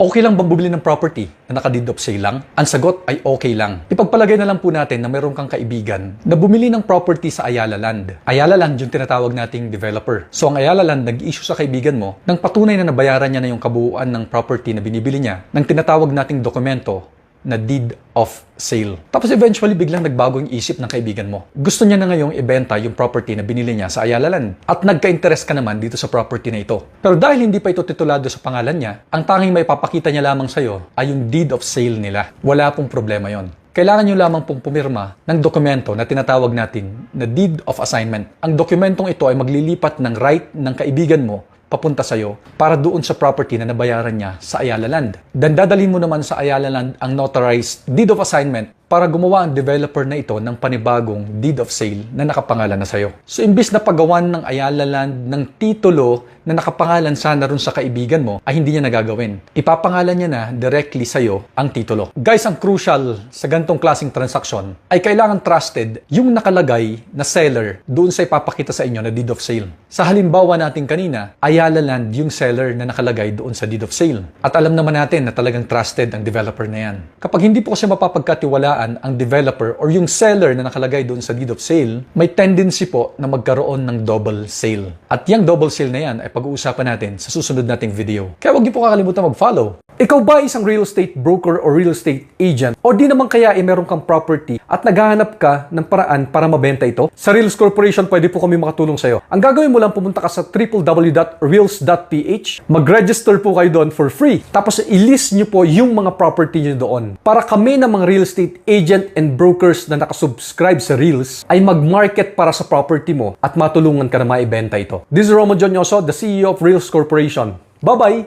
Okay lang bang bumili ng property na naka-deed of sale lang? Ang sagot ay okay lang. Ipagpalagay na lang po natin na meron kang kaibigan na bumili ng property sa Ayala Land. Ayala Land yung tinatawag nating developer. So ang Ayala Land nag-issue sa kaibigan mo ng patunay na nabayaran niya na yung kabuuan ng property na binibili niya ng tinatawag nating dokumento na deed of sale. Tapos eventually biglang nagbago yung isip ng kaibigan mo. Gusto niya na ngayong ibenta yung property na binili niya sa Ayala Land. At nagka-interest ka naman dito sa property na ito. Pero dahil hindi pa ito titulado sa pangalan niya, ang tanging may papakita niya lamang sa'yo ay yung deed of sale nila. Wala pong problema yon. Kailangan nyo lamang pong pumirma ng dokumento na tinatawag natin na deed of assignment. Ang dokumentong ito ay maglilipat ng right ng kaibigan mo papunta sa'yo para doon sa property na nabayaran niya sa Ayala Land. Dan dadalhin mo naman sa Ayala Land ang notarized deed of assignment para gumawa ang developer na ito ng panibagong deed of sale na nakapangalan na sa'yo. So imbis na paggawan ng Ayala Land ng titulo na nakapangalan sana ron sa kaibigan mo, ay hindi niya nagagawin. Ipapangalan niya na directly sa'yo ang titulo. Guys, ang crucial sa gantong klaseng transaksyon ay kailangan trusted yung nakalagay na seller doon sa ipapakita sa inyo na deed of sale. Sa halimbawa natin kanina, Ayala Land yung seller na nakalagay doon sa deed of sale. At alam naman natin na talagang trusted ang developer na yan. Kapag hindi po kasi mapapagkatiwalaan ang developer or yung seller na nakalagay doon sa deed of sale, may tendency po na magkaroon ng double sale. At yung double sale na yan ay pag-uusapan natin sa susunod nating video. Kaya huwag niyo po kakalimutan mag-follow. Ikaw ba isang real estate broker or real estate agent? O di naman kaya ay meron kang property at naghahanap ka ng paraan para mabenta ito? Sa Reals Corporation, pwede po kami makatulong sa'yo. Ang gagawin mo lang, pumunta ka sa www.reals.ph, mag-register po kayo doon for free. Tapos i-list nyo po yung mga property nyo doon. Para kami ng mga real estate agent and brokers na nakasubscribe sa Reels ay mag-market para sa property mo at matulungan ka na maibenta ito. This is Romo Jonyoso, the CEO of Reals Corporation. Bye-bye!